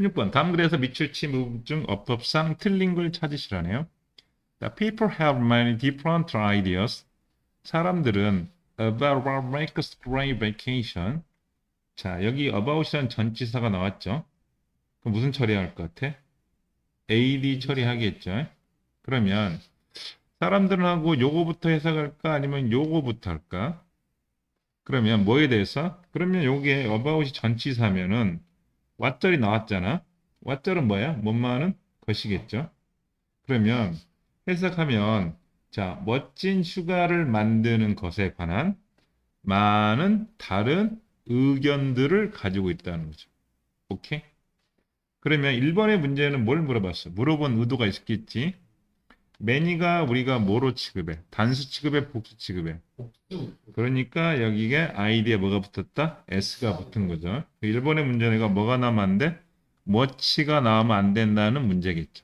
16번 다음 글에서 미출치 무중 어법상 틀린 걸 찾으시라네요. People have many different ideas. 사람들은 about makes a great vacation. 자, 여기 about이라는 전치사가 나왔죠. 그럼 무슨 처리할 것 같아? AD 처리하겠죠. 그러면 사람들은 하고 요거부터 해석할까 아니면 요거부터 할까? 그러면 뭐에 대해서? 그러면 요게 about이 전치사면은 왓절이 나왔잖아. 왓절은 뭐야? 뭔말은 것이겠죠. 그러면 해석하면 자, 멋진 휴가를 만드는 것에 관한 많은 다른 의견들을 가지고 있다는 거죠. 오케이? 그러면 1번의 문제는 뭘 물어봤어? 물어본 의도가 있겠지. 매니가 우리가 뭐로 취급해? 단수 취급해? 복수 취급해? 그러니까 여기에 아이디에 뭐가 붙었다? S가 붙은 거죠. 1번의 문제가 뭐가 나오면 안 돼? 뭐치가 나오면 안 된다는 문제겠죠.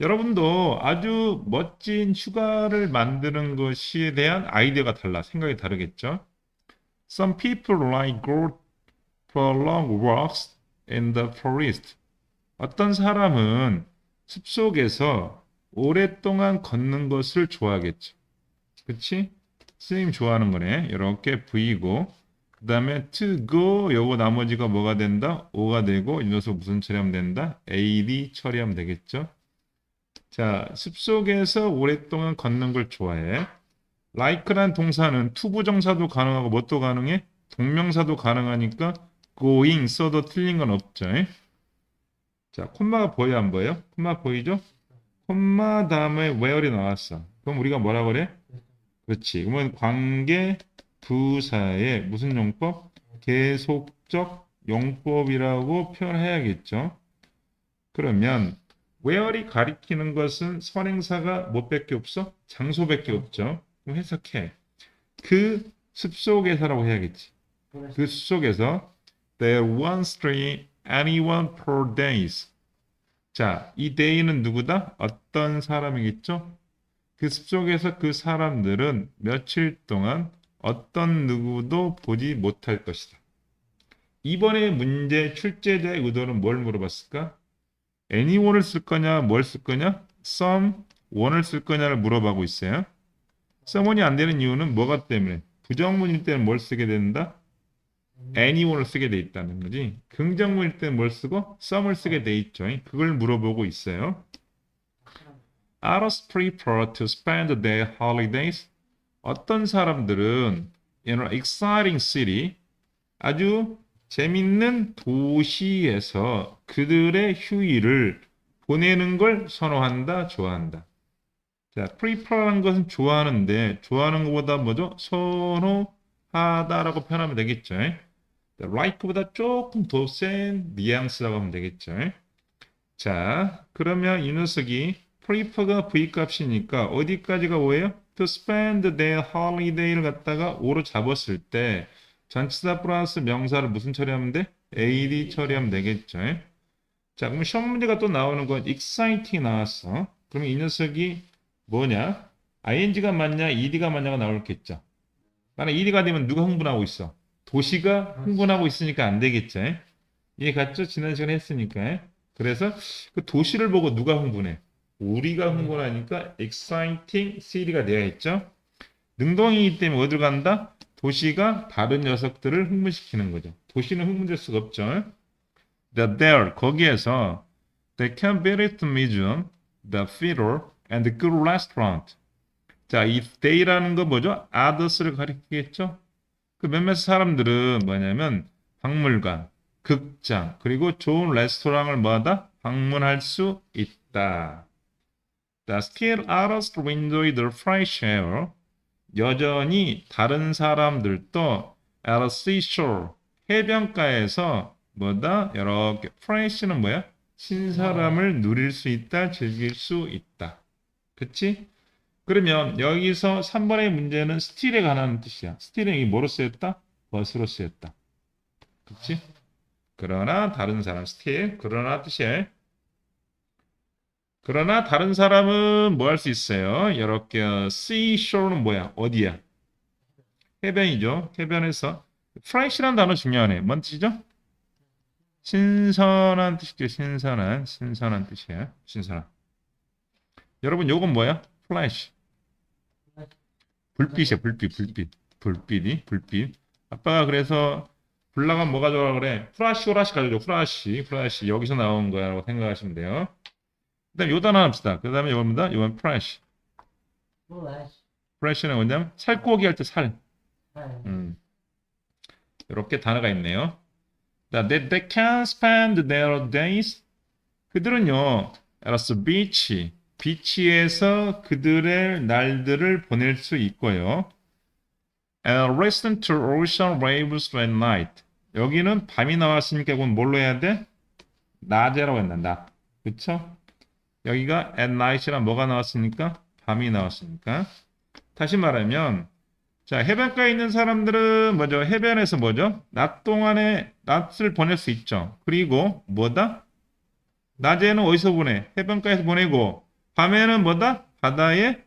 여러분도 아주 멋진 휴가를 만드는 것에 대한 아이디어가 달라. 생각이 다르겠죠. Some people like go for long walks in the forest. 어떤 사람은 숲속에서 오랫동안 걷는 것을 좋아하겠죠. 그치? 스님 좋아하는 거네. 이렇게 V고 그 다음에 to go 요거 나머지가 뭐가 된다? O가 되고 이 녀석 무슨 처리하면 된다? AD 처리하면 되겠죠. 자, 숲속에서 오랫동안 걷는 걸 좋아해. like란 동사는 투부정사도 가능하고 뭣도 가능해? 동명사도 가능하니까 going 써도 틀린 건 없죠. 자, 콤마가 보여 안 보여? 콤마 보이죠? 콤마 다음에 where이 나왔어. 그럼 우리가 뭐라 그래? 그렇지. 그러면 관계 부사의 무슨 용법? 계속적 용법이라고 표현해야겠죠. 그러면 where이 가리키는 것은 선행사가 뭐밖에 없어? 장소밖에 없죠. 그럼 해석해. 그 숲속에서라고 해야겠지. 그 숲속에서 there once three anyone per days. 자, 이 day는 누구다? 어떤 사람이겠죠? 그 숲속에서 그 사람들은 며칠 동안 어떤 누구도 보지 못할 것이다. 이번에 문제 출제자의 의도는 뭘 물어봤을까? anyone을 쓸 거냐, 뭘 쓸 거냐? someone을 쓸 거냐를 물어보고 있어요. someone이 안 되는 이유는 뭐가 때문에? 부정문일 때는 뭘 쓰게 된다? Anyone을 쓰게 돼 있다는 거지. 긍정문일 때는 뭘 쓰고 some을 쓰게 돼 있죠. 그걸 물어보고 있어요. Others prefer to spend their holidays. 어떤 사람들은 in an exciting city, 아주 재밌는 도시에서 그들의 휴일을 보내는 걸 선호한다, 좋아한다. 자, prefer라는 것은 좋아하는데, 좋아하는 것보다 뭐죠? 선호하다라고 표현하면 되겠죠. Like보다 조금 더 센 뉘앙스라고 하면 되겠죠. 자, 그러면 이 녀석이 prefer가 v 값이니까 어디까지가 오예요? to spend their holiday를 갖다가 오로 잡았을 때 전치사 플러스 명사를 무슨 처리하면 돼? AD 처리하면 되겠죠. 자, 그럼 시험 문제가 또 나오는 건 exciting 나왔어. 그러면 이 녀석이 뭐냐? ing가 맞냐, ed가 맞냐가 나올겠죠. 만약 ed가 되면 누가 흥분하고 있어? 도시가 흥분하고 있으니까 안 되겠죠. 이해 갔죠? 지난 시간에 했으니까. 그래서 그 도시를 보고 누가 흥분해? 우리가 흥분하니까 exciting city가 되어 있죠. 능동이기 때문에 어디로 간다? 도시가 다른 녀석들을 흥분시키는 거죠. 도시는 흥분될 수가 없죠. The there 거기에서 they can visit the museum, the theater, and the good restaurant. 자, 이 they라는 거 뭐죠? others를 가리키겠죠. 그 몇몇 사람들은 뭐냐면 박물관, 극장, 그리고 좋은 레스토랑을 뭐하다? 방문할 수 있다. Still others enjoy the fresh air. 여전히 다른 사람들도 at a seashore 해변가에서 뭐다 이렇게 fresh는 뭐야 신사람을 누릴 수 있다 즐길 수 있다 그치 그러면 여기서 3번의 문제는 still에 관한 뜻이야 still은 이 뭐로 쓰였다 것으로 쓰였다 그치 그러나 다른 사람 still 그러나 뜻이야 그러나 다른 사람은 뭐 할 수 있어요? 이렇게 seashore는 뭐야? 어디야? 해변이죠. 해변에서 fresh라는 단어 중요하네. 뭔 뜻이죠? 신선한 뜻이죠. 신선한, 신선한 뜻이에요. 신선한. 여러분, 요건 뭐야? 플래시. 불빛이야, 불빛, 불빛. 불빛이, 불빛. 아빠가 그래서 불나가면 뭐가 좋아 그래? 프라시, 오라시 가져줘. 프라시, 프라시. 여기서 나온 거야 라고 생각하시면 돼요. 그 다음에 요 단어 합시다. 그 다음에 요겁니다. 프라시. 플래시. 프라시는 뭐냐면 살코기 할때 살. 살. 음. 이렇게 단어가 있네요. 자, they, they can spend their days. 그들은요, at the beach, 비치에서 그들의 날들을 보낼 수 있고요. And listen to ocean waves at night. 여기는 밤이 나왔으니까 이건 뭘로 해야 돼? 낮에라고 했나, 낮. 그쵸? 여기가 at night이란 뭐가 나왔으니까? 밤이 나왔으니까. 다시 말하면, 자, 해변가에 있는 사람들은 뭐죠? 해변에서 뭐죠? 낮 동안에 낮을 보낼 수 있죠. 그리고 뭐다? 낮에는 어디서 보내? 해변가에서 보내고 밤에는 뭐다? 바다의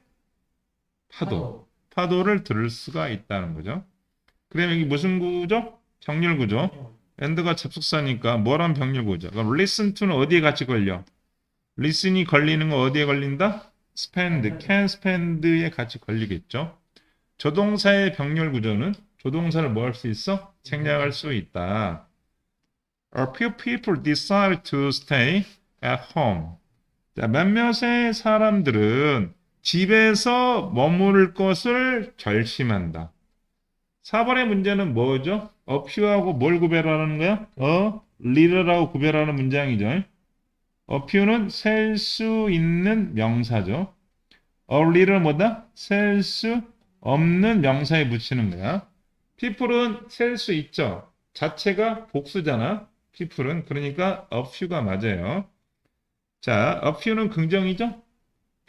파도. 파도 를 들을 수가 있다는 거죠. 그럼 여기 무슨 구조? 병렬 구조. 엔드가 접속사니까 뭐란 병렬 구조? 그럼 listen to는 어디에 같이 걸려? listen이 걸리는 거 어디에 걸린다? spend, can spend에 같이 걸리겠죠. 조동사의 병렬 구조는 조동사를 뭐 할 수 있어? 생략할 수 있다. A few people decide to stay at home. 자, 몇몇의 사람들은 집에서 머무를 것을 결심한다. 4번의 문제는 뭐죠? few하고 뭘 구별하는 거야? 어, little하고 구별하는 문장이죠. few는 셀 수 있는 명사죠. little 뭐다? 셀 수 없는 명사에 붙이는 거야. people은 셀 수 있죠. 자체가 복수잖아. people은 그러니까 a few가 맞아요. 자, a few는 긍정이죠.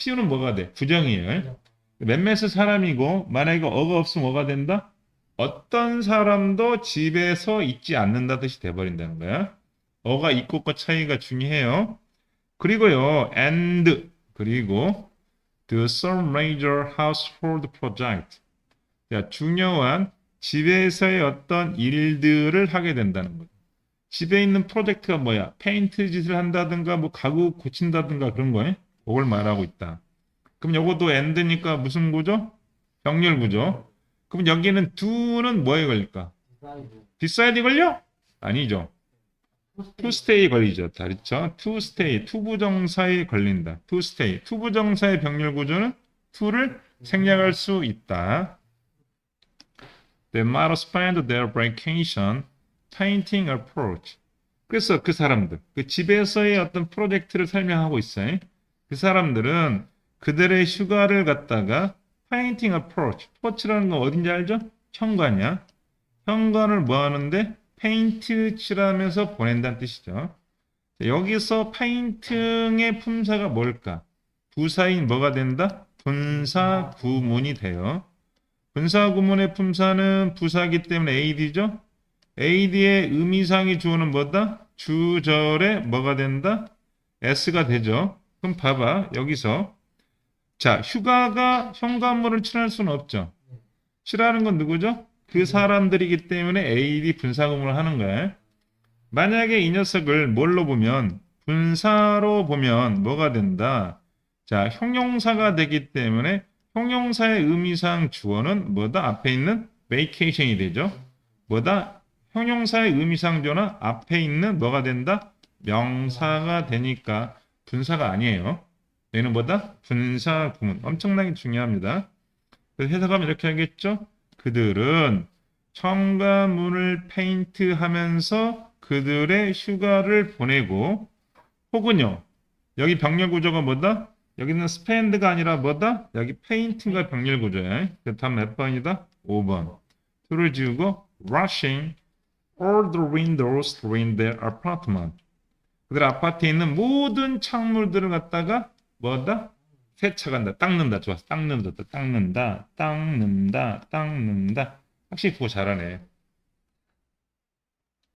few는 뭐가 돼? 부정이에요. 몇몇의 사람이고 만약에 어가 없으면 뭐가 된다? 어떤 사람도 집에서 있지 않는다 뜻이 돼버린다는 거야. 어가 있고 것 차이가 중요해요. 그리고요, and 그리고 the some major household project. 자, 중요한 집에서의 어떤 일들을 하게 된다는 거죠. 집에 있는 프로젝트가 뭐야? 페인트 짓을 한다든가 뭐 가구 고친다든가 그런 거에 그걸 말하고 있다. 그럼 요것도 and니까 무슨 구조? 병렬 구조. 그럼 여기는 do는 뭐에 걸릴까? decide 걸려? 아니죠. stay 걸리죠. 그렇죠? to stay, to 부정사에 걸린다. to stay, to 부정사의 병렬 구조는 to를 생략할 수 있다. They might spend their vacation painting a porch. 그래서 그 사람들, 그 집에서의 어떤 프로젝트를 설명하고 있어요. 그 사람들은 그들의 휴가를 갖다가 painting a porch. porch라는 건 어딘지 알죠? 현관이야. 현관을 뭐 하는데? 페인트 칠하면서 보낸다는 뜻이죠. 자, 여기서 페인팅의 품사가 뭘까? 부사인 뭐가 된다? 분사 구문이 돼요. 분사 구문의 품사는 부사기 때문에 AD죠. AD의 의미상의 주어는 뭐다? 주절에 뭐가 된다? S가 되죠. 그럼 봐봐. 여기서 자, 휴가가 현관문을 칠할 수는 없죠. 칠하는 건 누구죠? 그 사람들이기 때문에 AD 분사구문을 하는 거야. 만약에 이 녀석을 뭘로 보면 분사로 보면 뭐가 된다? 자, 형용사가 되기 때문에 형용사의 의미상 주어는 뭐다? 앞에 있는 vacation이 되죠. 뭐다? 형용사의 의미상 주어는 앞에 있는 뭐가 된다? 명사가 되니까 분사가 아니에요. 얘는 뭐다? 분사 구문. 엄청나게 중요합니다. 그래서 해석하면 이렇게 하겠죠? 그들은 현관문을 페인트하면서 그들의 휴가를 보내고 혹은요. 여기 병렬 구조가 뭐다? 여기는 스펜드가 아니라 뭐다? 여기 페인팅과 병렬 구조야. 답몇 번이다? 5번. 둘을 지우고 rushing all the windows in their apartment. 그들 아파트에 있는 모든 창문들을 갖다가 뭐다? 세차간다, 닦는다. 좋았어. 닦는다, 닦는다, 닦는다, 닦는다. 확실히 그거 잘하네.